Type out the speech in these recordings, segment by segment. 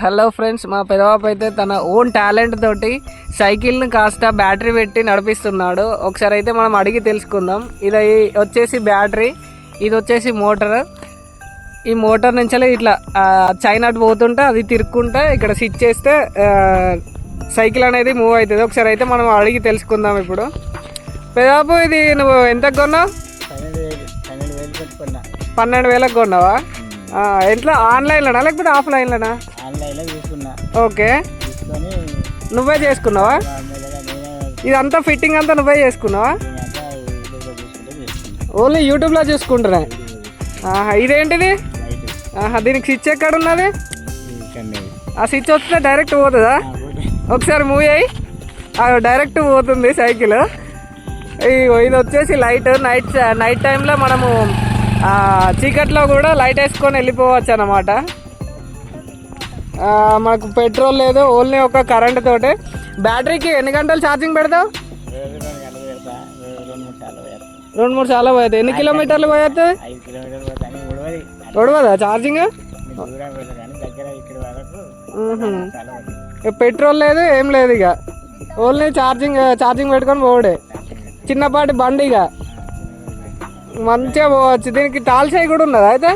Hello friends మా పెదవాపు అయితే తన ఓన్ టాలెంట్ తోటి సైకిల్ని కాస్త బ్యాటరీ పెట్టి నడిపిస్తున్నాడు. ఒకసారి అయితే మనం అడిగి తెలుసుకుందాం. ఇది వచ్చేసి బ్యాటరీ ఇది వచ్చేసి మోటార్ ఈ మోటార్ నుంచి ఇట్లా చైన్ అటు పోతుంటే అది తిరుక్కుంటే ఇక్కడ స్విచ్ చేస్తే సైకిల్ అనేది మూవ్ అవుతుంది. ఒకసారి అయితే మనం అడిగి తెలుసుకుందాం ఇప్పుడు. పెదాపు ఇది నువ్వు ఎంతకు కొన్నావు? పన్నెండు వేలకు కొన్నావా? ఎట్లా? ఆన్లైన్లోనా? లేకపోతే ఆఫ్లైన్లోనా? ఆన్లైన్లో తీసుకున్నా. ఓకే. నువ్వే చేసుకున్నావా? ఇదంతా ఫిట్టింగ్ అంతా నువ్వే చేసుకున్నావా? ఓన్లీ యూట్యూబ్లో చూసుకుంటున్నా ఆహా ఇదేంటిది? ఆహా దీనికి స్విచ్ ఎక్కడ ఉన్నది? ఆ స్విచ్ వస్తే డైరెక్ట్ పోతుందా? ఒకసారి మూవ్ అయ్యి. డైరెక్ట్ పోతుంది సైకిల్. ఇది వచ్చేసి లైట్. నైట్ నైట్ టైంలో మనము చీకట్లో కూడా లైట్ వేసుకొని వెళ్ళిపోవచ్చు అన్నమాట. మాకు మనకు పెట్రోల్ లేదు ఓన్లీ ఒక కరెంట్ తోటే. బ్యాటరీకి ఎన్ని గంటలు ఛార్జింగ్ పెడతావు? రెండు మూడు సార్లు పోయేది. ఎన్ని కిలోమీటర్లు పోతుంది ఐదు చూడవదా ఛార్జింగ్ పెట్రోల్ లేదు ఏం లేదు ఇక. ఓన్లీ ఛార్జింగ్ ఛార్జింగ్ పెట్టుకొని పోవడే. చిన్నపాటి బండి ఇక. మంచిగా పోవచ్చు. దీనికి టాల్సాయి కూడా ఉన్నదా అయితే?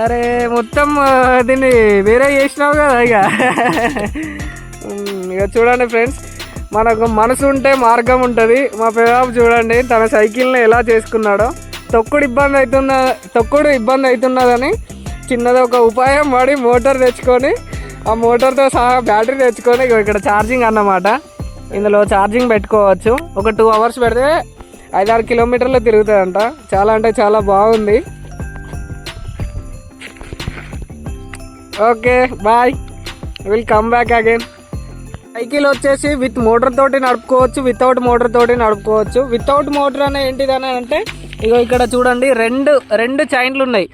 అరే మొత్తం దీన్ని వేరే చేసినావు కదా ఇక. ఇక చూడండి ఫ్రెండ్స్ మనకు మనసు ఉంటే మార్గం ఉంటుంది. మా పెదాపు చూడండి తన సైకిల్ని ఎలా చేసుకున్నాడో. తొక్కుడు ఇబ్బంది అవుతున్న తొక్కుడు ఇబ్బంది అవుతున్నదని చిన్నది ఒక ఉపాయం పడి మోటార్ తెచ్చుకొని ఆ మోటార్తో సహా బ్యాటరీ తెచ్చుకొని ఇక్కడ ఛార్జింగ్ అన్నమాట. ఇందులో ఛార్జింగ్ పెట్టుకోవచ్చు. ఒక టూ అవర్స్ పెడితే ఐదారు కిలోమీటర్లు తిరుగుతుందంట చాలా అంటే చాలా బాగుంది. Okay bye. Will come back again cycle వచ్చేసి విత్ మోటార్ తోటి నడుపుకోవచ్చు వితౌట్ మోటార్ తోటి నడుపుకోవచ్చు. వితౌట్ మోటార్ అనే ఏంటిదని అంటే ఇగో ఇక్కడ చూడండి రెండు రెండు చైన్లు ఉన్నాయి.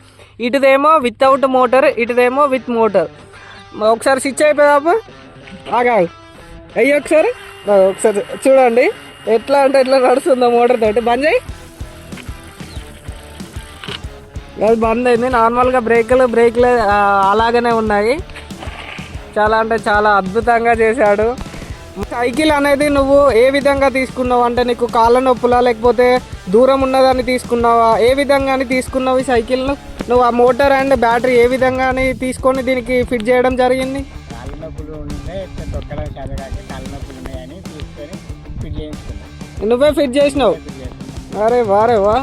ఇటుదేమో వితౌట్ మోటార్ ఇటుదేమో విత్ మోటార్. ఒకసారి స్విచ్ అయిపోయాపు ఆగా అయ్యి ఒకసారి. ఒకసారి చూడండి. ఎట్లా అంటే ఎట్లా నడుస్తుందో మోటార్ తోటి. బంద్ చేయి. అది బంద్ అయింది. నార్మల్గా బ్రేకులు బ్రేక్లు అలాగనే ఉన్నాయి. చాలా అంటే చాలా అద్భుతంగా చేశాడు. సైకిల్ అనేది నువ్వు ఏ విధంగా తీసుకున్నావు? అంటే నీకు కాళ్ళ నొప్పులా లేకపోతే దూరం ఉన్నదాన్ని తీసుకున్నావా? ఏ విధంగా తీసుకున్నావు ఈ సైకిల్ను? నువ్వు ఆ మోటార్ అండ్ బ్యాటరీ ఏ విధంగా తీసుకొని దీనికి ఫిట్ చేయడం జరిగింది? కాళ్ళ నొప్పులు ఉంటే తొక్కడం కాళ్ళ నొప్పులు ఉన్నాయని తీసుకొని నువ్వే ఫిట్ చేసినావు? అరే వారే వా.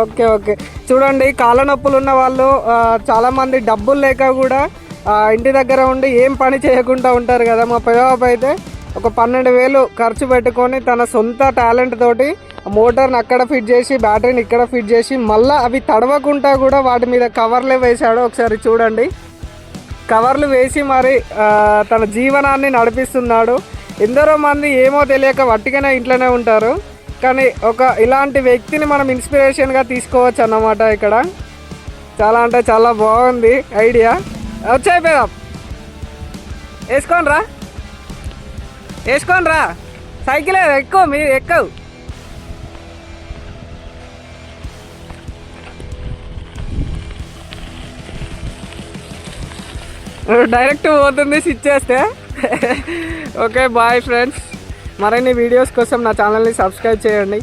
Okay okay. చూడండి కాళ్ళ నొప్పులు ఉన్న వాళ్ళు చాలామంది చాలా మంది డబ్బులు లేక కూడా ఇంటి దగ్గర ఉండి ఏం పని చేయకుండా ఉంటారు కదా. మా పెదబాబు అయితే ఒక పన్నెండు వేలు ఖర్చు పెట్టుకొని తన సొంత టాలెంట్ తోటి మోటార్ని అక్కడ ఫిట్ చేసి బ్యాటరీని ఇక్కడ ఫిట్ చేసి మళ్ళీ అవి తడవకుండా కూడా వాటి మీద కవర్లే వేశాడు. ఒకసారి చూడండి. కవర్లు వేసి మరి తన జీవనాన్ని నడిపిస్తున్నాడు. ఎందరో మంది ఏమో తెలియక వట్టిగానే ఇంట్లోనే ఉంటారు. కానీ ఒక ఇలాంటి వ్యక్తిని మనం ఇన్స్పిరేషన్గా తీసుకోవచ్చు అన్నమాట ఇక్కడ. చాలా అంటే చాలా బాగుంది ఐడియా. వచ్చాయి పేదాం వేసుకోండి రా వేసుకోండి రా సైకిల్ ఎక్కువ మీరు ఎక్కువ డైరెక్ట్ పోతుంది స్విచ్ చేస్తే. ఓకే బాయ్ ఫ్రెండ్స్ మరిన్ని వీడియోస్ కోసం నా ఛానల్ని సబ్స్క్రైబ్ చేయండి.